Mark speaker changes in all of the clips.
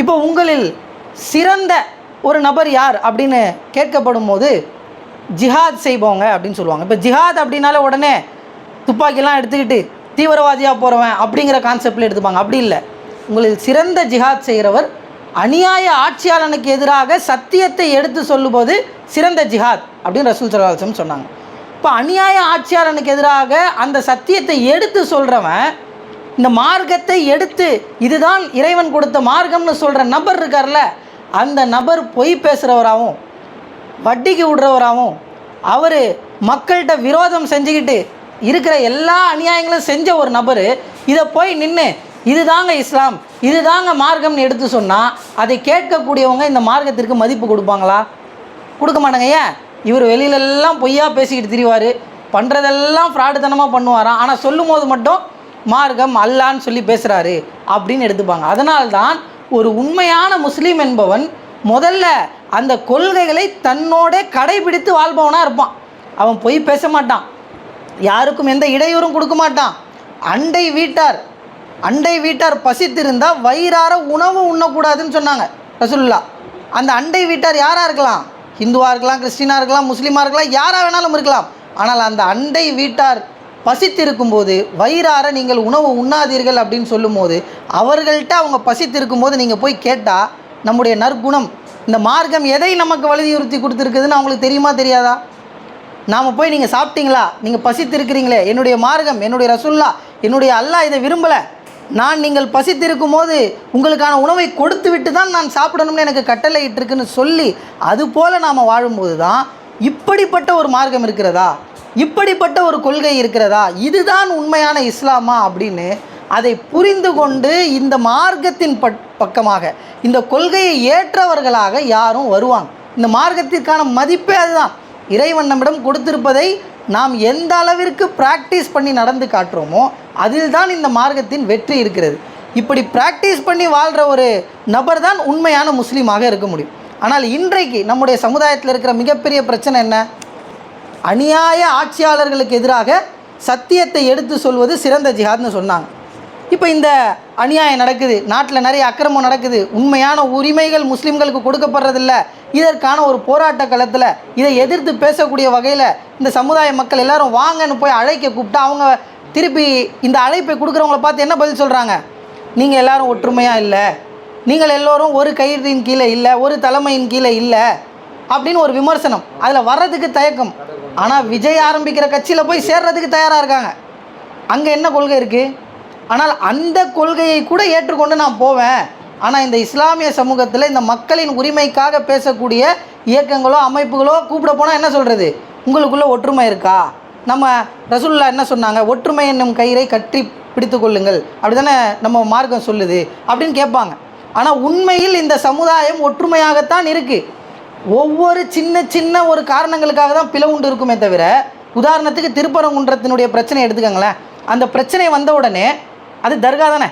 Speaker 1: இப்போ உங்களில் சிறந்த ஒரு நபர் யார் அப்படின்னு கேட்கப்படும் போது ஜிஹாத் செய்வோங்க அப்படின்னு சொல்லுவாங்க. இப்போ ஜிஹாத் அப்படின்னால உடனே துப்பாக்கிலாம் எடுத்துக்கிட்டு தீவிரவாதியாக போகிறவன் அப்படிங்கிற கான்செப்டில் எடுத்துப்பாங்க. அப்படி இல்லை. உங்களில் சிறந்த ஜிஹாத் செய்கிறவர் அநியாய ஆட்சியாளனுக்கு எதிராக சத்தியத்தை எடுத்து சொல்லும்போது சிறந்த ஜிஹாத் அப்படின்னு ரசூல் சலாஹம் சொன்னாங்க. இப்போ அநியாய ஆட்சியாளனுக்கு எதிராக அந்த சத்தியத்தை எடுத்து சொல்கிறவன் இந்த மார்க்கத்தை எடுத்து இதுதான் இறைவன் கொடுத்த மார்க்கம்னு சொல்கிற நபர் இருக்கார்ல அந்த நபர் பொய் பேசுகிறவராகவும் வட்டிக்கு விடுறவராகவும் அவர் மக்கள்கிட்ட விரோதம் செஞ்சுக்கிட்டு இருக்கிற எல்லா அநியாயங்களும் செஞ்ச ஒரு நபர் இதை போய் நின்று இதுதாங்க இஸ்லாம் இதுதாங்க மார்க்கம்னு எடுத்து சொன்னால் அதை கேட்கக்கூடியவங்க இந்த மார்க்கத்திற்கு மதிப்பு கொடுப்பாங்களா? கொடுக்க மாட்டாங்க. ஏன்? இவர் வெளியிலெல்லாம் பொய்யா பேசிக்கிட்டு திரிவார் பண்ணுறதெல்லாம் ஃப்ராடுத்தனமாக பண்ணுவாராம். ஆனால் சொல்லும் போது மட்டும் மார்க்கம் அல்லான்னு சொல்லி பேசுகிறாரு அப்படின்னு எடுத்துப்பாங்க. அதனால்தான் ஒரு உண்மையான முஸ்லீம் என்பவன் முதல்ல அந்த கொள்கைகளை தன்னோட கடைபிடித்து வாழ்பவனாக இருப்பான். அவன் பொய் பேச மாட்டான். யாருக்கும் எந்த இடையூறும் கொடுக்க மாட்டான். அண்டை வீட்டார் அண்டை வீட்டார் பசித்திருந்தால் வயிறார உணவு உண்ணக்கூடாதுன்னு சொன்னாங்க ரசுல்லா அந்த அண்டை வீட்டார் யாராக இருக்கலாம்? ஹிந்துவாக இருக்கலாம் கிறிஸ்டினாக இருக்கலாம் முஸ்லீமாக இருக்கலாம் யாராக வேணாலும் இருக்கலாம். ஆனால் அந்த அண்டை வீட்டார் பசித்திருக்கும்போது வயிறார நீங்கள் உணவு உண்ணாதீர்கள் அப்படின்னு சொல்லும்போது அவர்கள்ட்ட அவங்க பசித்திருக்கும் போது நீங்கள் போய் கேட்டால் நம்முடைய நற்குணம் இந்த மார்க்கம் எதை நமக்கு வலியுறுத்தி கொடுத்துருக்குதுன்னு அவங்களுக்கு தெரியுமா தெரியாதா? நாம் போய் நீங்கள் சாப்பிட்டீங்களா? நீங்கள் பசித்திருக்கிறீங்களே என்னுடைய மார்க்கம் என்னுடைய ரசுல்லா என்னுடைய அல்லாஹ் இதை விரும்பலை. நான் நீங்கள் பசித்திருக்கும் போது உங்களுக்கான உணவை கொடுத்து விட்டு தான் நான் சாப்பிடணும்னு எனக்கு கட்டளை இட்டிருக்குன்னு சொல்லி அது போல் நாம் வாழும்போது தான் இப்படிப்பட்ட ஒரு மார்க்கம் இருக்கிறதா? இப்படிப்பட்ட ஒரு கொள்கை இருக்கிறதா? இதுதான் உண்மையான இஸ்லாமா? அப்படின்னு அதை புரிந்து கொண்டு இந்த மார்க்கத்தின் பட் பக்கமாக இந்த கொள்கையை ஏற்றவர்களாக யாரும் வருவாங்க. இந்த மார்க்கத்திற்கான மதிப்பே அதுதான். இறைவன் நம்மிடம் கொடுத்திருப்பதை நாம் எந்த அளவிற்கு ப்ராக்டிஸ் பண்ணி நடந்து காட்டுறோமோ அதில் தான் இந்த மார்க்கத்தின் வெற்றி இருக்கிறது. இப்படி ப்ராக்டிஸ் பண்ணி வாழ்கிற ஒரு நபர் தான் உண்மையான முஸ்லீமாக இருக்க முடியும். ஆனால் இன்றைக்கு நம்முடைய சமுதாயத்தில் இருக்கிற மிகப்பெரிய பிரச்சனை என்ன? அநியாய ஆட்சியாளர்களுக்கு எதிராக சத்தியத்தை எடுத்து சொல்வது சிறந்த ஜிஹாத்னு சொன்னாங்க. இப்போ இந்த அநியாயம் நடக்குது நாட்டில் நிறைய அக்கிரமம் நடக்குது உண்மையான உரிமைகள் முஸ்லீம்களுக்கு கொடுக்கப்படுறதில்ல இதற்கான ஒரு போராட்ட களத்தில் இதை எதிர்த்து பேசக்கூடிய வகையில் இந்த சமுதாய மக்கள் எல்லாரும் வாங்கன்னு போய் அழைக்க கூப்பிட்டா அவங்க திருப்பி இந்த அழைப்பை கொடுக்குறவங்கள பார்த்து என்ன பதில் சொல்கிறாங்க நீங்கள் எல்லாரும் ஒற்றுமையாக இல்லை. நீங்கள் எல்லோரும் ஒரு கயிறின் கீழே இல்லை ஒரு தலைமையின் கீழே இல்லை. அப்படின்னு ஒரு விமர்சனம். அதில் வர்றதுக்கு தயக்கம். ஆனால் விஜய் ஆரம்பிக்கிற கட்சியில் போய் சேர்றதுக்கு தயாராக இருக்காங்க. அங்கே என்ன கொள்கை இருக்குது ஆனால் அந்த கொள்கையை கூட ஏற்றுக்கொண்டு நான் போவேன். ஆனால் இந்த இஸ்லாமிய சமூகத்தில் இந்த மக்களின் உரிமைக்காக பேசக்கூடிய இயக்கங்களோ அமைப்புகளோ கூப்பிட போனால் என்ன சொல்கிறது உங்களுக்குள்ளே ஒற்றுமை இருக்கா? நம்ம ரசுல்லா என்ன சொன்னாங்க? ஒற்றுமை என்னும் கயிறை கற்றி பிடித்து கொள்ளுங்கள். அப்படி தானே நம்ம மார்க்கம் சொல்லுது அப்படின்னு கேட்பாங்க. ஆனால் உண்மையில் இந்த சமுதாயம் ஒற்றுமையாகத்தான் இருக்குது ஒவ்வொரு சின்ன சின்ன ஒரு காரணங்களுக்காக தான் பிளவுண்டு இருக்குமே தவிர உதாரணத்துக்கு திருப்பரங்குன்றத்தினுடைய பிரச்சனை எடுத்துக்கோங்களேன். அந்த பிரச்சனை வந்த உடனே அது தர்கா தானே.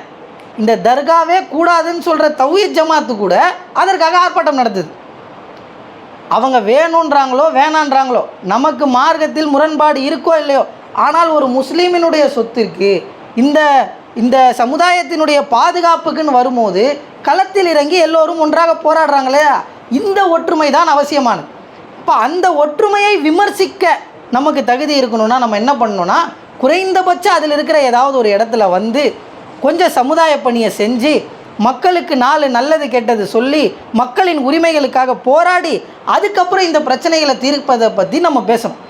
Speaker 1: இந்த தர்காவே கூடாதுன்னு சொல்கிற தௌஹீத் ஜமாத்து கூட அதற்காக ஆர்ப்பாட்டம் நடத்துது. அவங்க வேணுன்றாங்களோ வேணான்றாங்களோ நமக்கு மார்க்கத்தில் முரண்பாடு இருக்கோ இல்லையோ ஆனால் ஒரு முஸ்லீமினுடைய சொத்திற்கு இந்த இந்த சமுதாயத்தினுடைய பாதுகாப்புக்குன்னு வரும்போது களத்தில் இறங்கி எல்லோரும் ஒன்றாக போராடுறாங்களே இந்த ஒற்றுமை தான் அவசியமானது. இப்போ அந்த ஒற்றுமையை விமர்சிக்க நமக்கு தகுதி இருக்கணும்னா நம்ம என்ன பண்ணணும்னா குறைந்தபட்சம் அதில் இருக்கிற ஏதாவது ஒரு இடத்துல வந்து கொஞ்சம் சமுதாய பணியை செஞ்சு மக்களுக்கு நாலு நல்லது கெட்டது சொல்லி மக்களின் உரிமைகளுக்காக போராடி அதுக்கப்புறம் இந்த பிரச்சனைகளை தீர்ப்பதை பற்றி நம்ம பேசணும்.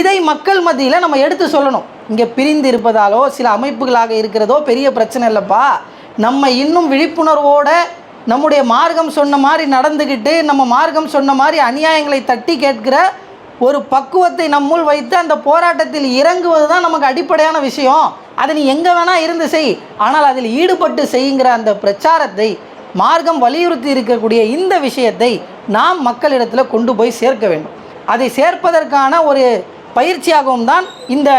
Speaker 1: இதை மக்கள் மத்தியில் நம்ம எடுத்து சொல்லணும். இங்கே பிரிந்து இருப்பதாலோ சில அமைப்புகளாக இருக்கிறதோ பெரிய பிரச்சனை இல்லைப்பா. நம்ம இன்னும் விழிப்புணர்வோடு நம்முடைய மார்க்கம் சொன்ன மாதிரி நடந்துக்கிட்டு நம்ம மார்க்கம் சொன்ன மாதிரி அநியாயங்களை தட்டி கேட்கிற ஒரு பக்குவத்தை நம்முள் வைத்து அந்த போராட்டத்தில் இறங்குவது தான் நமக்கு அடிப்படையான விஷயம். அதை நீ எங்கே வேணால் இருந்து செய். ஆனால் அதில் ஈடுபட்டு செய்யுங்கிற அந்த பிரச்சாரத்தை மார்க்கம் வலியுறுத்தி இருக்கக்கூடிய இந்த விஷயத்தை நாம் மக்களிடத்தில் கொண்டு போய் சேர்க்க வேண்டும். அதை சேர்ப்பதற்கான ஒரு பயிற்சியாகவும் தான் இந்த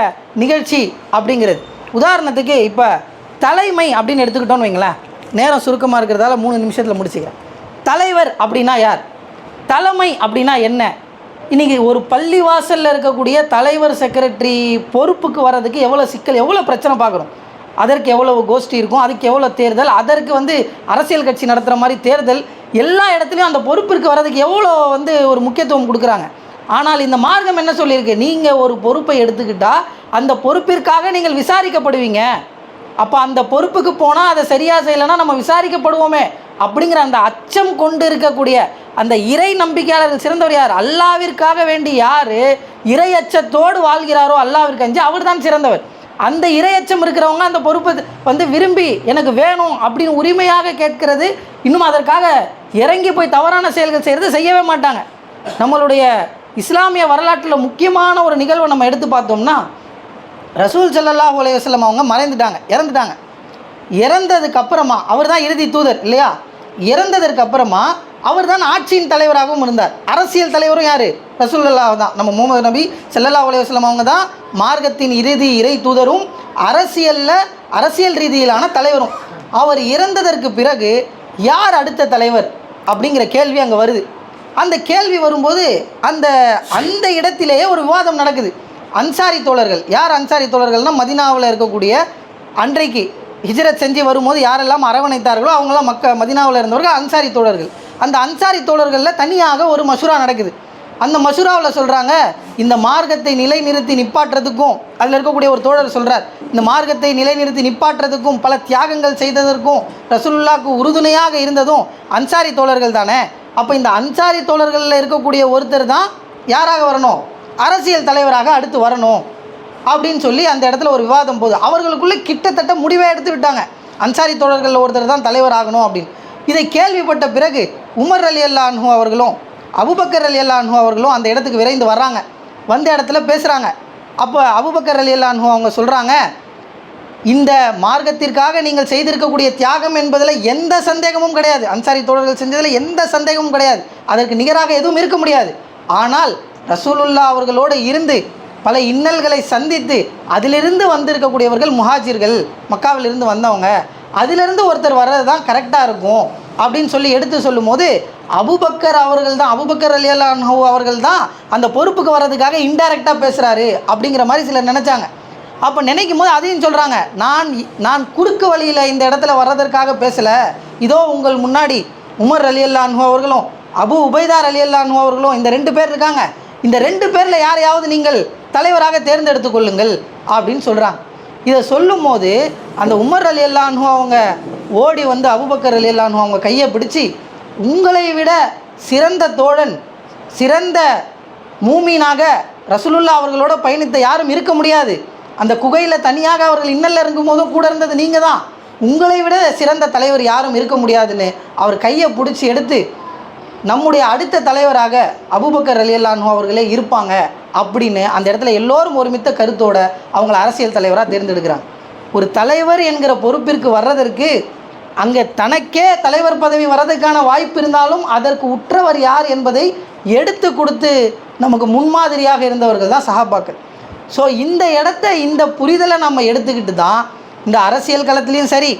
Speaker 1: நிகழ்ச்சி அப்படிங்கிறது. உதாரணத்துக்கு இப்போ தலைமை அப்படின்னு எடுத்துக்கிட்டோன்னு வைங்களேன். நேரம் சுருக்கமாக இருக்கிறதால மூணு நிமிஷத்தில் முடிச்சுக்கிறேன். தலைவர் அப்படின்னா யார்? தலைமை அப்படின்னா என்ன? இன்றைக்கி ஒரு பள்ளிவாசலில் இருக்கக்கூடிய தலைவர் செக்ரட்டரி பொறுப்புக்கு வர்றதுக்கு எவ்வளோ சிக்கல் எவ்வளோ பிரச்சனை பார்க்குறோம் அதற்கு எவ்வளவு கோஷ்டி இருக்கும்? அதுக்கு எவ்வளோ தேர்தல்? அதற்கு வந்து அரசியல் கட்சி நடத்துகிற மாதிரி தேர்தல்? எல்லா இடத்துலையும் அந்த பொறுப்பிற்கு வர்றதுக்கு எவ்வளோ வந்து ஒரு முக்கியத்துவம் கொடுக்குறாங்க? ஆனால் இந்த மார்க்கம் என்ன சொல்லியிருக்கு? நீங்கள் ஒரு பொறுப்பை எடுத்துக்கிட்டால் அந்த பொறுப்பிற்காக நீங்கள் விசாரிக்கப்படுவீங்க. அப்போ அந்த பொறுப்புக்கு போனால் அதை சரியாக செய்யலைன்னா நம்ம விசாரிக்கப்படுவோமே அப்படிங்கிற அந்த அச்சம் கொண்டு இருக்கக்கூடிய அந்த இறை நம்பிக்கையாளர்கள் சிறந்தவர் யார்? அல்லாவிற்காக வேண்டி யார் இறை அச்சத்தோடு வாழ்கிறாரோ அல்லாவிற்கு அஞ்சு அவர் தான் சிறந்தவர். அந்த இறை அச்சம் இருக்கிறவங்க அந்த பொறுப்பை வந்து விரும்பி எனக்கு வேணும் அப்படின்னு உரிமையாக கேட்கிறது இன்னும் அதற்காக இறங்கி போய் தவறான செயல்கள் செய்கிறது செய்யவே மாட்டாங்க. நம்மளுடைய இஸ்லாமிய வரலாற்றில் முக்கியமான ஒரு நிகழ்வை நம்ம எடுத்து பார்த்தோம்னா ரசூல் சல்லல்லா உலகம் அவங்க மறைந்துட்டாங்க இறந்துட்டாங்க. இறந்ததுக்கு அப்புறமா அவர் தான் இறுதி தூதர் இல்லையா? இறந்ததற்கு அப்புறமா அவர் தான் ஆட்சியின் தலைவராகவும் இருந்தார். அரசியல் தலைவரும் யார்? ரசூலுல்லா தான். நம்ம முகமது நபி செல்லல்லா உலகம் அவங்க தான் மார்க்கத்தின் இறுதி இறை தூதரும் அரசியலில் அரசியல் ரீதியிலான தலைவரும். அவர் இறந்ததற்கு பிறகு யார் அடுத்த தலைவர் அப்படிங்கிற கேள்வி அங்கே வருது. அந்த கேள்வி வரும்போது அந்த அந்த இடத்திலேயே ஒரு விவாதம் நடக்குது. அன்சாரி தோழர்கள். யார் அன்சாரி தோழர்கள்னால் மதினாவில் இருக்கக்கூடிய அன்றைக்கு ஹிஜரத் செஞ்சு வரும்போது யாரெல்லாம் அரவணைத்தார்களோ அவங்களாம் மக்க மதினாவில் இருந்தவர்கள் அன்சாரி தோழர்கள். அந்த அன்சாரி தோழர்களில் தனியாக ஒரு மசூரா நடக்குது. அந்த மசூராவில் சொல்கிறாங்க இந்த மார்க்கத்தை நிலைநிறுத்தி நிப்பாட்டுறதுக்கும் அதில் இருக்கக்கூடிய ஒரு தோழர் சொல்கிறார் இந்த மார்க்கத்தை நிலைநிறுத்தி நிப்பாட்டுறதுக்கும் பல தியாகங்கள் செய்ததற்கும் ரசூலுல்லாக்கு உறுதுணையாக இருந்ததும் அன்சாரி தோழர்கள் தானே? அப்போ இந்த அன்சாரி தோழர்களில் இருக்கக்கூடிய ஒருத்தர் தான் யாராக வரணும்? அரசியல் தலைவராக அடுத்து வரணும் அப்படின்னு சொல்லி அந்த இடத்துல ஒரு விவாதம் போகுது. அவர்களுக்குள்ளே கிட்டத்தட்ட முடிவே எடுத்து விட்டாங்க. அன்சாரி தோழர்களில் ஒருத்தர் தான் தலைவர் ஆகணும் அப்படின்னு. இதை கேள்விப்பட்ட பிறகு உமர் அலி அல்லான்ஹூ அவர்களும் அபுபக்கர் அலி அல்லான்ஹூ அவர்களும் அந்த இடத்துக்கு விரைந்து வர்றாங்க. வந்த இடத்துல பேசுகிறாங்க அப்போ அபுபக்கர் அலி அல்லான்ஹூ அவங்க சொல்கிறாங்க இந்த மார்க்கத்திற்காக நீங்கள் செய்திருக்கக்கூடிய தியாகம் என்பதில் எந்த சந்தேகமும் கிடையாது. அன்சாரி தோழர்கள் செஞ்சதில் எந்த சந்தேகமும் கிடையாது. அதற்கு நிகராக எதுவும் இருக்க முடியாது. ஆனால் ரசூலுல்லா அவர்களோடு இருந்து பல இன்னல்களை சந்தித்து அதிலிருந்து வந்திருக்கக்கூடியவர்கள் முஹாஜிர்கள் மக்காவிலிருந்து வந்தவங்க. அதிலிருந்து ஒருத்தர் வர்றது தான் கரெக்டாக இருக்கும் அப்படின்னு சொல்லி எடுத்து சொல்லும்போது அபுபக்கர் அவர்கள் தான் அபுபக்கர் அலி அல்லாஹூ அவர்கள் தான் அந்த பொறுப்புக்கு வர்றதுக்காக இன்டைரக்டாக பேசுகிறாரு அப்படிங்கிற மாதிரி சிலர் நினச்சாங்க. அப்போ நினைக்கும் போது அதையும் சொல்கிறாங்க நான் நான் குறுக்கு வழியில் இந்த இடத்துல வர்றதற்காக பேசலை. இதோ உங்கள் முன்னாடி உமர் அலி அல்லாஹூ அவர்களும் அபு உபைதார் அலி அல்லாஹூ அவர்களும் இந்த ரெண்டு பேர் இருக்காங்க. இந்த ரெண்டு பேரில் யாரையாவது நீங்கள் தலைவராக தேர்ந்தெடுத்து கொள்ளுங்கள் அப்படின்னு சொல்கிறாங்க இதை சொல்லும் போது அந்த உமர் அலி அல்லான்னு அவங்க ஓடி வந்து அபுபக்கர் அலி அல்லாஹூ அவங்க கையை பிடிச்சி உங்களை விட சிறந்த தோழன் சிறந்த மூமீனாக ரசூலுல்லா அவர்களோட பயணித்த யாரும் இருக்க முடியாது. அந்த குகையில் தனியாக அவர்கள் இன்னலில் இருக்கும் போதும் கூட இருந்தது நீங்கள் தான் உங்களை விட சிறந்த தலைவர் யாரும் இருக்க முடியாதுன்னு அவர் கையை பிடிச்சி எடுத்து நம்முடைய அடுத்த தலைவராக அபுபக்கர் அலியல்லானு அவர்களே இருப்பாங்க அப்படின்னு அந்த இடத்துல எல்லோரும் ஒருமித்த கருத்தோட அவங்கள அரசியல் தலைவராக தேர்ந்தெடுக்கிறாங்க. ஒரு தலைவர் என்கிற பொறுப்பிற்கு வர்றதற்கு அங்கே தனக்கே தலைவர் பதவி வர்றதுக்கான வாய்ப்பு இருந்தாலும் அதற்கு உற்றவர் யார் என்பதை எடுத்து கொடுத்து நமக்கு முன்மாதிரியாக இருந்தவர்கள் தான் சஹாபாக்கள். ஸோ இந்த இடத்த இந்த புரிதலை நம்ம எடுத்துக்கிட்டு தான் இந்த அரசியல் களத்துலேயும் சரி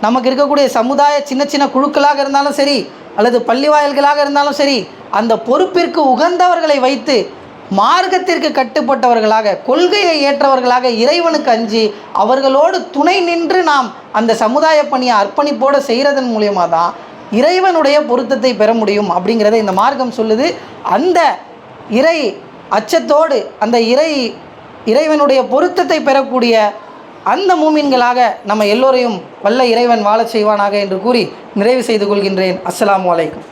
Speaker 1: நமக்கு இருக்கக்கூடிய சமுதாய சின்ன சின்ன குழுக்களாக இருந்தாலும் சரி அல்லது பள்ளி வாயில்களாக இருந்தாலும் சரி அந்த பொறுப்பிற்கு உகந்தவர்களை வைத்து மார்க்கத்திற்கு கட்டுப்பட்டவர்களாக கொள்கையை ஏற்றவர்களாக இறைவனுக்கு அஞ்சு அவர்களோடு துணை நின்று நாம் அந்த சமுதாய பணியை அர்ப்பணிப்போடு செய்கிறதன் மூலியமாக தான் இறைவனுடைய பொருத்தத்தை பெற முடியும் அப்படிங்கிறத இந்த மார்க்கம் சொல்லுது. அந்த இறை அச்சத்தோடு அந்த இறை இறைவனுடைய பொருத்தத்தை பெறக்கூடிய அந்த மூமின்களாக நம்ம எல்லோரையும் வல்ல இறைவன் வாழச் செய்வானாக என்று கூறி நிறைவு செய்து கொள்கின்றேன். அஸ்ஸலாமு அலைக்கும்.